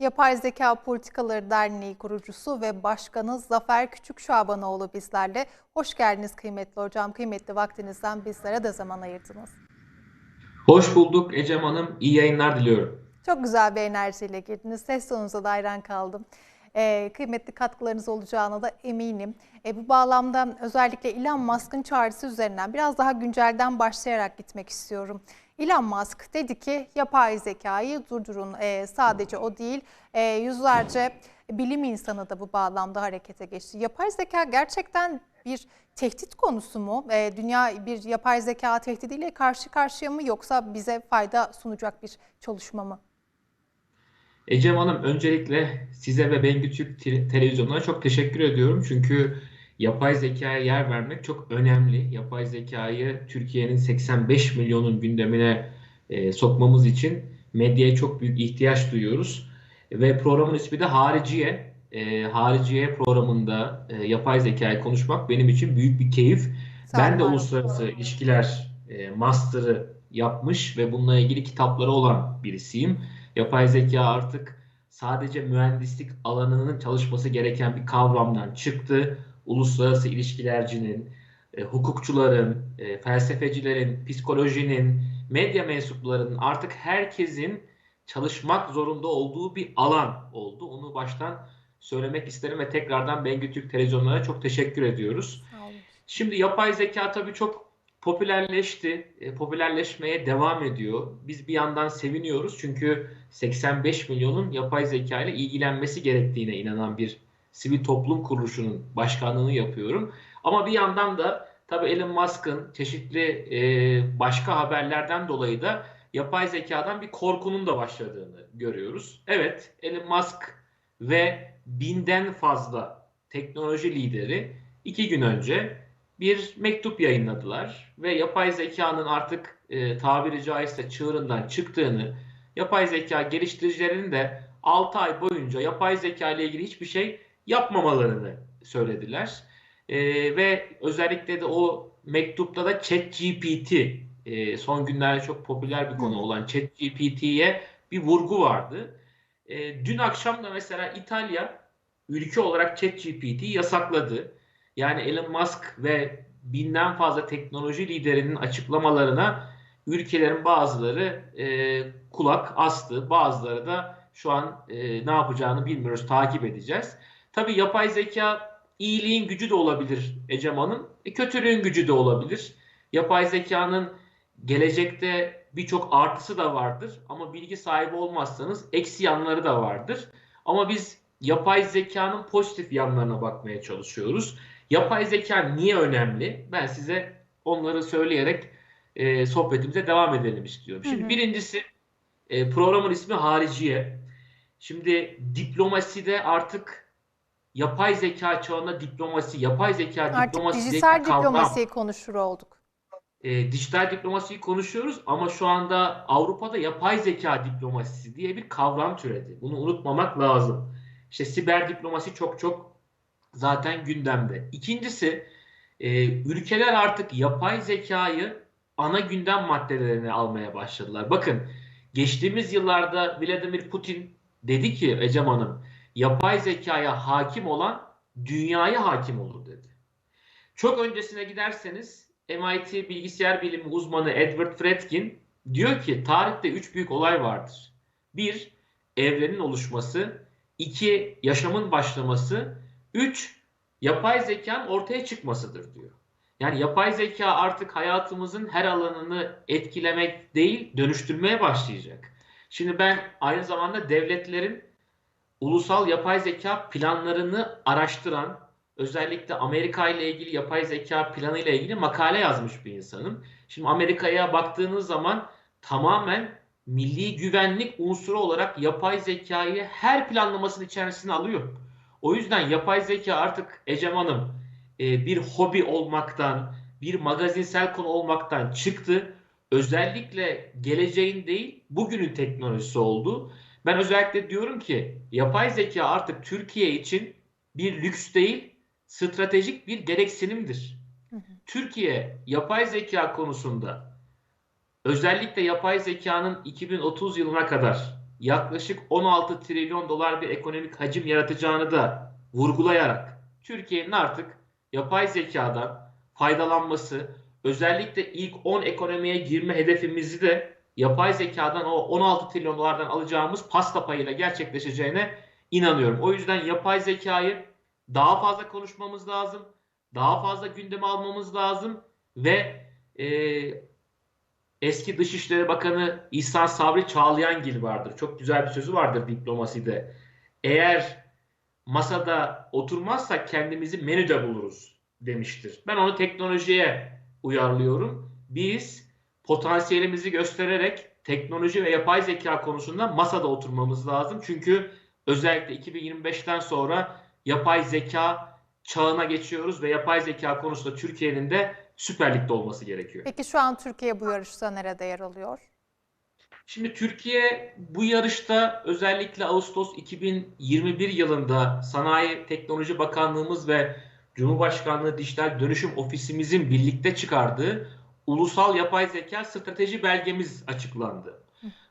Yapay Zeka Politikaları Derneği kurucusu ve başkanı Zafer Küçük Şabanoğlu bizlerle. Hoş geldiniz kıymetli hocam. Kıymetli vaktinizden bizlere de zaman ayırdınız. Hoş bulduk Ecem Hanım. İyi yayınlar diliyorum. Çok güzel bir enerjiyle girdiniz. Ses tonunuza da hayran kaldım. Ee, kıymetli katkılarınız olacağına da eminim. E, bu bağlamda özellikle Elon Musk'ın çağrısı üzerinden biraz daha güncelden başlayarak gitmek istiyorum. Elon Musk dedi ki yapay zekayı durdurun. E, sadece o değil, e, yüzlerce bilim insanı da bu bağlamda harekete geçti. Yapay zeka gerçekten bir tehdit konusu mu? E, dünya bir yapay zeka tehdidiyle karşı karşıya mı yoksa bize fayda sunacak bir çalışma mı? Ecem Hanım öncelikle size ve Bengü televizyonuna çok teşekkür ediyorum. Çünkü yapay zekaya yer vermek çok önemli. Yapay zekayı Türkiye'nin 85 milyonun gündemine e, sokmamız için medyaya çok büyük ihtiyaç duyuyoruz. Ve programın ismi de Hariciye. E, Hariciye programında e, yapay zekayı konuşmak benim için büyük bir keyif. Sağ Ben de olun. uluslararası ilişkiler e, master'ı yapmış ve bununla ilgili kitapları olan birisiyim. Yapay zeka artık sadece mühendislik alanının çalışması gereken bir kavramdan çıktı. Uluslararası ilişkilercinin, e, hukukçuların, e, felsefecilerin, psikolojinin, medya mensuplarının artık herkesin çalışmak zorunda olduğu bir alan oldu. Onu baştan söylemek isterim ve tekrardan Bengü Türk televizyonlara çok teşekkür ediyoruz. Şimdi yapay zeka tabii çok popülerleşti, e, popülerleşmeye devam ediyor. Biz bir yandan seviniyoruz çünkü 85 milyonun yapay zeka ile ilgilenmesi gerektiğine inanan bir sivil toplum kuruluşunun başkanlığını yapıyorum. Ama bir yandan da tabii Elon Musk'ın çeşitli e, başka haberlerden dolayı da yapay zekadan bir korkunun da başladığını görüyoruz. Evet, Elon Musk ve binden fazla teknoloji lideri iki gün önce bir mektup yayınladılar ve yapay zekanın artık e, tabiri caizse çığırından çıktığını, yapay zeka geliştiricilerinin de 6 ay boyunca yapay zeka ile ilgili hiçbir şey yapmamalarını söylediler. E, ve özellikle de o mektupta da ChatGPT e, son günlerde çok popüler bir konu olan ChatGPT'ye bir vurgu vardı. E, dün akşam da mesela İtalya ülke olarak ChatGPT'yi yasakladı. Yani Elon Musk ve binden fazla teknoloji liderinin açıklamalarına ülkelerin bazıları e, kulak astı. Bazıları da şu an e, ne yapacağını bilmiyoruz, takip edeceğiz. Tabii yapay zeka iyiliğin gücü de olabilir Ecem Hanım, e, kötülüğün gücü de olabilir. Yapay zekanın gelecekte birçok artısı da vardır ama bilgi sahibi olmazsanız eksi yanları da vardır. Ama biz yapay zekanın pozitif yanlarına bakmaya çalışıyoruz. Yapay zeka niye önemli? Ben size onları söyleyerek e, sohbetimize devam edelim istiyorum. Şimdi Hı hı. birincisi e, programın ismi Hariciye. Şimdi diplomaside artık yapay zeka çağında diplomasi, yapay zeka Artık diplomasi diye dijital kavram. diplomasiyi konuşur olduk. E, dijital diplomasiyi konuşuyoruz ama şu anda Avrupa'da yapay zeka diplomasisi diye bir kavram türedi. Bunu unutmamak lazım. İşte siber diplomasi çok çok zaten gündemde. İkincisi, e, ülkeler artık yapay zekayı ana gündem maddelerine almaya başladılar. Bakın, geçtiğimiz yıllarda Vladimir Putin dedi ki Ecem Hanım, yapay zekaya hakim olan dünyaya hakim olur dedi. Çok öncesine giderseniz MIT bilgisayar bilimi uzmanı Edward Fredkin diyor ki tarihte üç büyük olay vardır. Bir, evrenin oluşması. iki yaşamın başlaması. Üç, yapay zekanın ortaya çıkmasıdır diyor. Yani yapay zeka artık hayatımızın her alanını etkilemek değil, dönüştürmeye başlayacak. Şimdi ben aynı zamanda devletlerin ulusal yapay zeka planlarını araştıran, özellikle Amerika ile ilgili yapay zeka planı ile ilgili makale yazmış bir insanım. Şimdi Amerika'ya baktığınız zaman tamamen milli güvenlik unsuru olarak yapay zekayı her planlamasının içerisine alıyor. O yüzden yapay zeka artık Ecem Hanım e, bir hobi olmaktan, bir magazinsel konu olmaktan çıktı. Özellikle geleceğin değil, bugünün teknolojisi oldu. Ben özellikle diyorum ki yapay zeka artık Türkiye için bir lüks değil, stratejik bir gereksinimdir. Hı hı. Türkiye yapay zeka konusunda özellikle yapay zekanın 2030 yılına kadar yaklaşık 16 trilyon dolar bir ekonomik hacim yaratacağını da vurgulayarak Türkiye'nin artık yapay zekadan faydalanması, özellikle ilk 10 ekonomiye girme hedefimizi de yapay zekadan o 16 trilyon dolardan alacağımız pasta payıyla gerçekleşeceğine inanıyorum. O yüzden yapay zekayı daha fazla konuşmamız lazım, daha fazla gündeme almamız lazım ve e, eski Dışişleri Bakanı İhsan Sabri Çağlayangil vardır. Çok güzel bir sözü vardır diplomaside. Eğer masada oturmazsak kendimizi menüde buluruz demiştir. Ben onu teknolojiye uyarlıyorum. Biz potansiyelimizi göstererek teknoloji ve yapay zeka konusunda masada oturmamız lazım. Çünkü özellikle 2025'ten sonra yapay zeka çağına geçiyoruz ve yapay zeka konusunda Türkiye'nin de Süper Lig'de olması gerekiyor. Peki şu an Türkiye bu yarışta nerede yer alıyor? Şimdi Türkiye bu yarışta özellikle Ağustos 2021 yılında Sanayi Teknoloji Bakanlığımız ve Cumhurbaşkanlığı Dijital Dönüşüm Ofisimizin birlikte çıkardığı Ulusal Yapay Zeka Strateji Belgemiz açıklandı.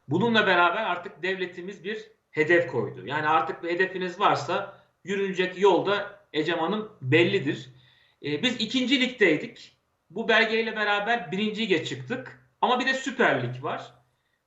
Bununla beraber artık devletimiz bir hedef koydu. Yani artık bir hedefiniz varsa yürünecek yolda Ecem bellidir. Ee, biz ikinci ligdeydik. Bu belgeyle beraber birinci lige çıktık. Ama bir de Süper Lig var.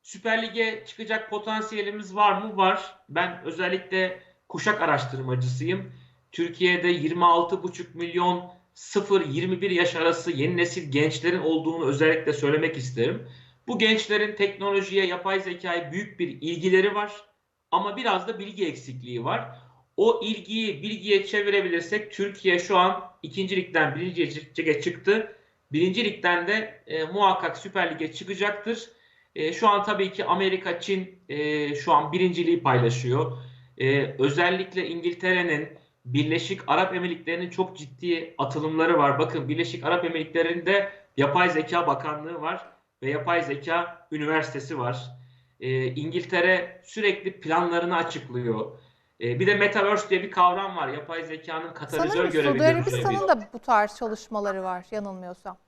Süper Lig'e çıkacak potansiyelimiz var mı? Var. Ben özellikle kuşak araştırmacısıyım. Türkiye'de 26,5 milyon 0-21 yaş arası yeni nesil gençlerin olduğunu özellikle söylemek isterim. Bu gençlerin teknolojiye, yapay zekaya büyük bir ilgileri var. Ama biraz da bilgi eksikliği var. O ilgiyi bilgiye çevirebilirsek Türkiye şu an ikinci ligden birinci çıktı. Birinci ligden de e, muhakkak Süper Lig'e çıkacaktır. E, şu an tabii ki Amerika, Çin e, şu an birinciliği paylaşıyor. E, özellikle İngiltere'nin, Birleşik Arap Emirlikleri'nin çok ciddi atılımları var. Bakın Birleşik Arap Emirlikleri'nde Yapay Zeka Bakanlığı var ve Yapay Zeka Üniversitesi var. E, İngiltere sürekli planlarını açıklıyor. E, bir de Metaverse diye bir kavram var. Yapay zekanın katalizör Sanırım görevi Suudi görüyor. Arabistan'ın da bu tarz çalışmaları var yanılmıyorsam.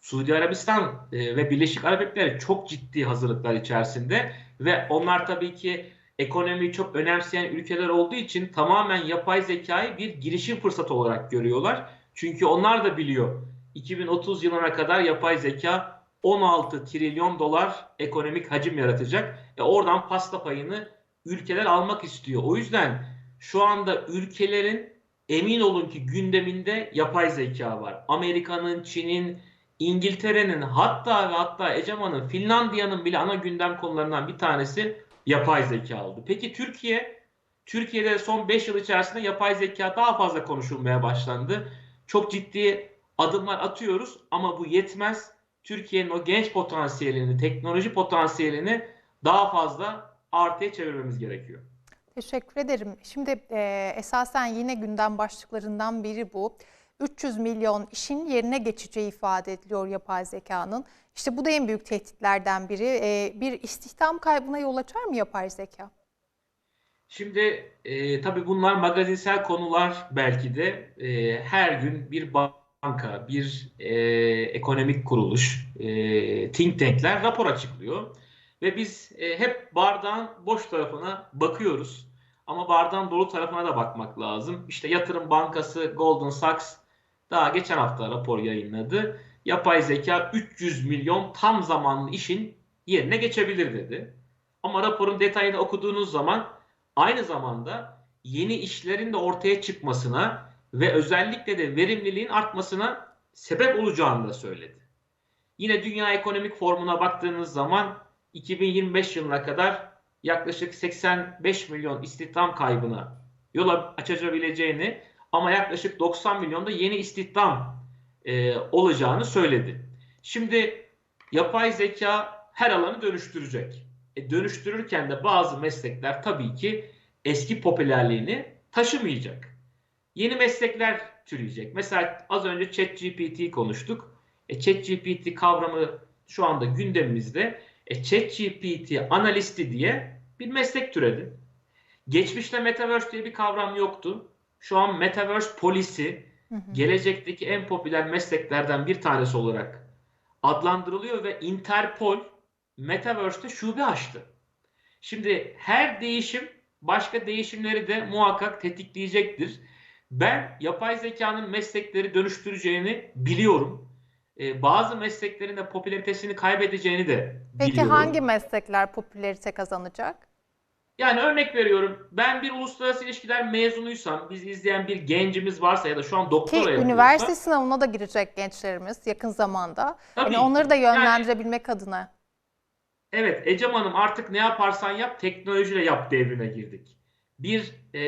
Suudi Arabistan e, ve Birleşik Arap Emirlikleri çok ciddi hazırlıklar içerisinde ve onlar tabii ki ekonomiyi çok önemseyen ülkeler olduğu için tamamen yapay zekayı bir girişim fırsatı olarak görüyorlar. Çünkü onlar da biliyor 2030 yılına kadar yapay zeka 16 trilyon dolar ekonomik hacim yaratacak. E oradan pasta payını ülkeler almak istiyor. O yüzden şu anda ülkelerin emin olun ki gündeminde yapay zeka var. Amerika'nın, Çin'in, İngiltere'nin hatta ve hatta Eceman'ın, Finlandiya'nın bile ana gündem konularından bir tanesi yapay zeka oldu. Peki Türkiye? Türkiye'de son 5 yıl içerisinde yapay zeka daha fazla konuşulmaya başlandı. Çok ciddi adımlar atıyoruz ama bu yetmez. Türkiye'nin o genç potansiyelini, teknoloji potansiyelini daha fazla artıya çevirmemiz gerekiyor. Teşekkür ederim. Şimdi e, esasen yine gündem başlıklarından biri bu. 300 milyon işin yerine geçeceği ifade ediliyor yapay zekanın. İşte bu da en büyük tehditlerden biri. E, bir istihdam kaybına yol açar mı yapay zeka? Şimdi e, tabii bunlar magazinsel konular belki de e, her gün bir banka, bir e, ekonomik kuruluş, e, think tankler rapor açıklıyor. Ve biz e, hep bardağın boş tarafına bakıyoruz. Ama bardağın dolu tarafına da bakmak lazım. İşte Yatırım Bankası Goldman Sachs daha geçen hafta rapor yayınladı. Yapay zeka 300 milyon tam zamanlı işin yerine geçebilir dedi. Ama raporun detayını okuduğunuz zaman aynı zamanda yeni işlerin de ortaya çıkmasına ve özellikle de verimliliğin artmasına sebep olacağını da söyledi. Yine Dünya Ekonomik Formu'na baktığınız zaman 2025 yılına kadar yaklaşık 85 milyon istihdam kaybına yol açabileceğini ama yaklaşık 90 milyon da yeni istihdam e, olacağını söyledi. Şimdi yapay zeka her alanı dönüştürecek. E, dönüştürürken de bazı meslekler tabii ki eski popülerliğini taşımayacak. Yeni meslekler türeyecek. Mesela az önce ChatGPT konuştuk. E, ChatGPT kavramı şu anda gündemimizde. E, ChatGPT analisti diye bir meslek türedi. Geçmişte Metaverse diye bir kavram yoktu. Şu an Metaverse polisi gelecekteki en popüler mesleklerden bir tanesi olarak adlandırılıyor ve Interpol Metaverse'te şube açtı. Şimdi her değişim başka değişimleri de muhakkak tetikleyecektir. Ben yapay zekanın meslekleri dönüştüreceğini biliyorum. Ee, bazı mesleklerin de popülaritesini kaybedeceğini de Peki biliyorum. hangi meslekler popülerite kazanacak? Yani örnek veriyorum. Ben bir uluslararası ilişkiler mezunuysam, biz izleyen bir gencimiz varsa ya da şu an Ki doktora yapıyorsa üniversite sınavına da girecek gençlerimiz yakın zamanda. Tabii. Yani onları da Yani- yönlendirebilmek adına. Evet Ecem Hanım artık ne yaparsan yap teknolojiyle yap devrine girdik. Bir e,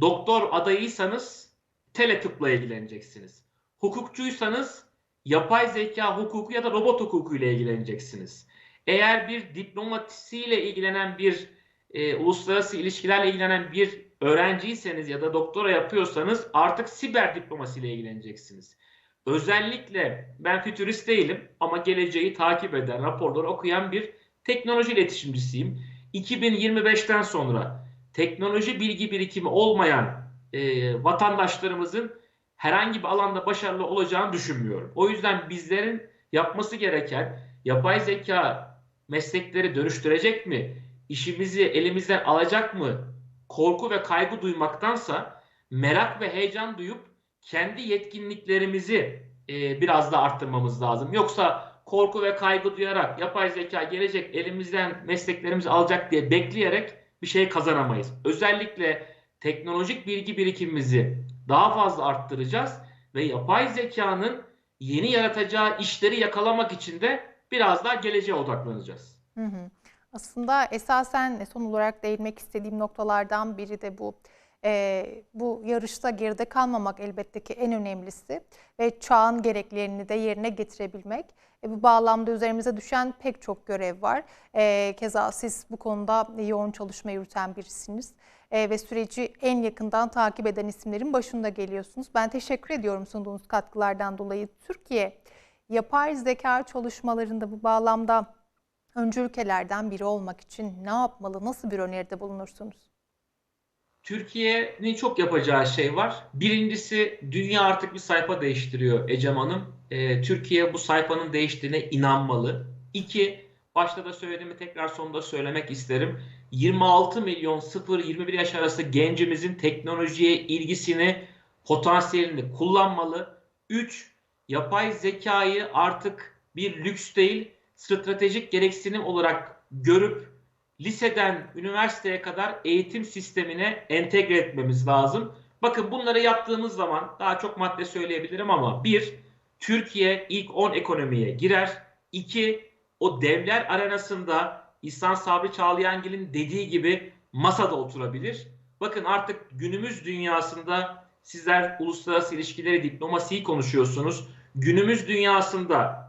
doktor adayıysanız teletıpla ilgileneceksiniz. Hukukçuysanız yapay zeka hukuku ya da robot hukuku ile ilgileneceksiniz. Eğer bir diplomasiyle ilgilenen bir e, uluslararası ilişkilerle ilgilenen bir öğrenciyseniz ya da doktora yapıyorsanız artık siber diplomasiyle ilgileneceksiniz. Özellikle ben fütürist değilim ama geleceği takip eden, raporları okuyan bir teknoloji iletişimcisiyim. 2025'ten sonra teknoloji bilgi birikimi olmayan e, vatandaşlarımızın herhangi bir alanda başarılı olacağını düşünmüyorum. O yüzden bizlerin yapması gereken yapay zeka meslekleri dönüştürecek mi? İşimizi elimizden alacak mı? Korku ve kaygı duymaktansa merak ve heyecan duyup kendi yetkinliklerimizi e, biraz da arttırmamız lazım. Yoksa korku ve kaygı duyarak yapay zeka gelecek elimizden mesleklerimizi alacak diye bekleyerek bir şey kazanamayız. Özellikle teknolojik bilgi birikimimizi daha fazla arttıracağız ve yapay zekanın yeni yaratacağı işleri yakalamak için de biraz daha geleceğe odaklanacağız. Hı hı. Aslında esasen son olarak değinmek istediğim noktalardan biri de bu. Ee, bu yarışta geride kalmamak elbette ki en önemlisi ve çağın gereklerini de yerine getirebilmek. E, bu bağlamda üzerimize düşen pek çok görev var. E, keza siz bu konuda yoğun çalışma yürüten birisiniz E, ve süreci en yakından takip eden isimlerin başında geliyorsunuz. Ben teşekkür ediyorum sunduğunuz katkılardan dolayı. Türkiye yapay zeka çalışmalarında bu bağlamda öncü ülkelerden biri olmak için ne yapmalı, nasıl bir öneride bulunursunuz? Türkiye'nin çok yapacağı şey var. Birincisi dünya artık bir sayfa değiştiriyor Ecem Hanım. Ee, Türkiye bu sayfanın değiştiğine inanmalı. İki, başta da söylediğimi tekrar sonunda söylemek isterim. 26 milyon 0-21 yaş arası gencimizin teknolojiye ilgisini, potansiyelini kullanmalı. Üç, yapay zekayı artık bir lüks değil, stratejik gereksinim olarak görüp liseden üniversiteye kadar eğitim sistemine entegre etmemiz lazım. Bakın bunları yaptığımız zaman daha çok madde söyleyebilirim ama bir, Türkiye ilk 10 ekonomiye girer. İki, o devler arenasında İhsan Sabri Çağlayangil'in dediği gibi masada oturabilir. Bakın artık günümüz dünyasında sizler uluslararası ilişkileri, diplomasiyi konuşuyorsunuz. Günümüz dünyasında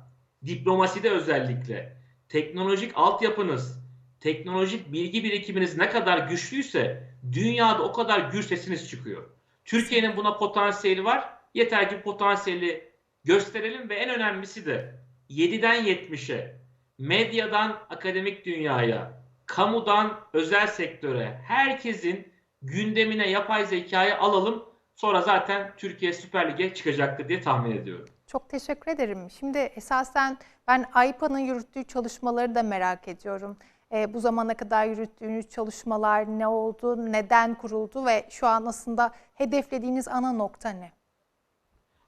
diplomaside özellikle teknolojik altyapınız, teknolojik bilgi birikiminiz ne kadar güçlüyse dünyada o kadar gür sesiniz çıkıyor. Türkiye'nin buna potansiyeli var. Yeter ki potansiyeli gösterelim ve en önemlisi de 7'den 70'e medyadan akademik dünyaya, kamudan özel sektöre herkesin gündemine yapay zekayı alalım. Sonra zaten Türkiye Süper Lig'e çıkacaktır diye tahmin ediyorum. Çok teşekkür ederim. Şimdi esasen ben AYPA'nın yürüttüğü çalışmaları da merak ediyorum. E, bu zamana kadar yürüttüğünüz çalışmalar ne oldu, neden kuruldu ve şu an aslında hedeflediğiniz ana nokta ne?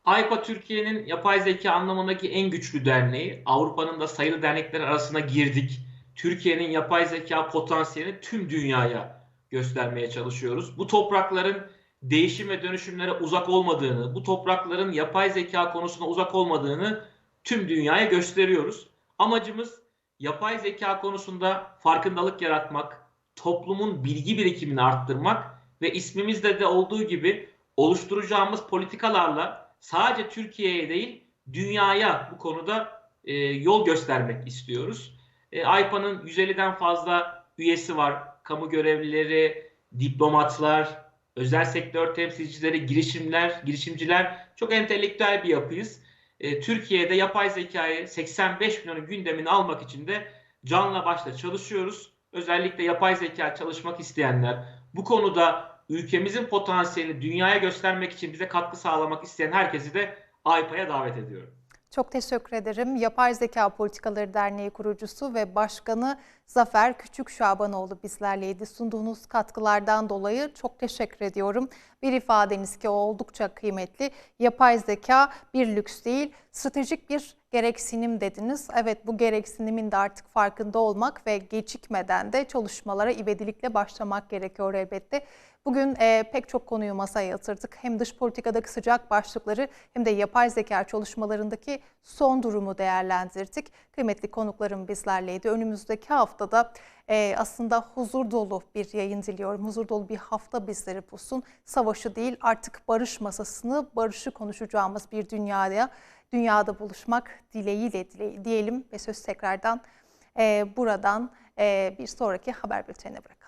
AYPA Türkiye'nin yapay zeka anlamındaki en güçlü derneği. Avrupa'nın da sayılı dernekler arasına girdik. Türkiye'nin yapay zeka potansiyelini tüm dünyaya göstermeye çalışıyoruz. Bu toprakların değişim ve dönüşümlere uzak olmadığını, bu toprakların yapay zeka konusuna uzak olmadığını tüm dünyaya gösteriyoruz. Amacımız yapay zeka konusunda farkındalık yaratmak, toplumun bilgi birikimini arttırmak ve ismimizde de olduğu gibi oluşturacağımız politikalarla sadece Türkiye'ye değil dünyaya bu konuda e, yol göstermek istiyoruz. E, AYPA'nın 150'den fazla üyesi var. Kamu görevlileri, diplomatlar, özel sektör temsilcileri, girişimler, girişimciler çok entelektüel bir yapıyız. E, Türkiye'de yapay zekayı 85 milyonun gündemine almak için de canla başla çalışıyoruz. Özellikle yapay zeka çalışmak isteyenler, bu konuda ülkemizin potansiyelini dünyaya göstermek için bize katkı sağlamak isteyen herkesi de AYPA'ya davet ediyorum. Çok teşekkür ederim. Yapay Zeka Politikaları Derneği kurucusu ve başkanı Zafer Küçük Şabanoğlu bizlerleydi. Sunduğunuz katkılardan dolayı çok teşekkür ediyorum. Bir ifadeniz ki oldukça kıymetli. Yapay zeka bir lüks değil, stratejik bir gereksinim dediniz. Evet bu gereksinimin de artık farkında olmak ve gecikmeden de çalışmalara ivedilikle başlamak gerekiyor elbette. Bugün e, pek çok konuyu masaya yatırdık. Hem dış politikadaki sıcak başlıkları hem de yapay zeka çalışmalarındaki son durumu değerlendirdik. Kıymetli konuklarım bizlerleydi. Önümüzdeki haftada e, aslında huzur dolu bir yayın diliyorum. Huzur dolu bir hafta bizleri bulsun. Savaşı değil artık barış masasını, barışı konuşacağımız bir dünyaya, dünyada buluşmak dileğiyle dile, diyelim ve söz tekrardan e, buradan e, bir sonraki haber bültenine bırakalım.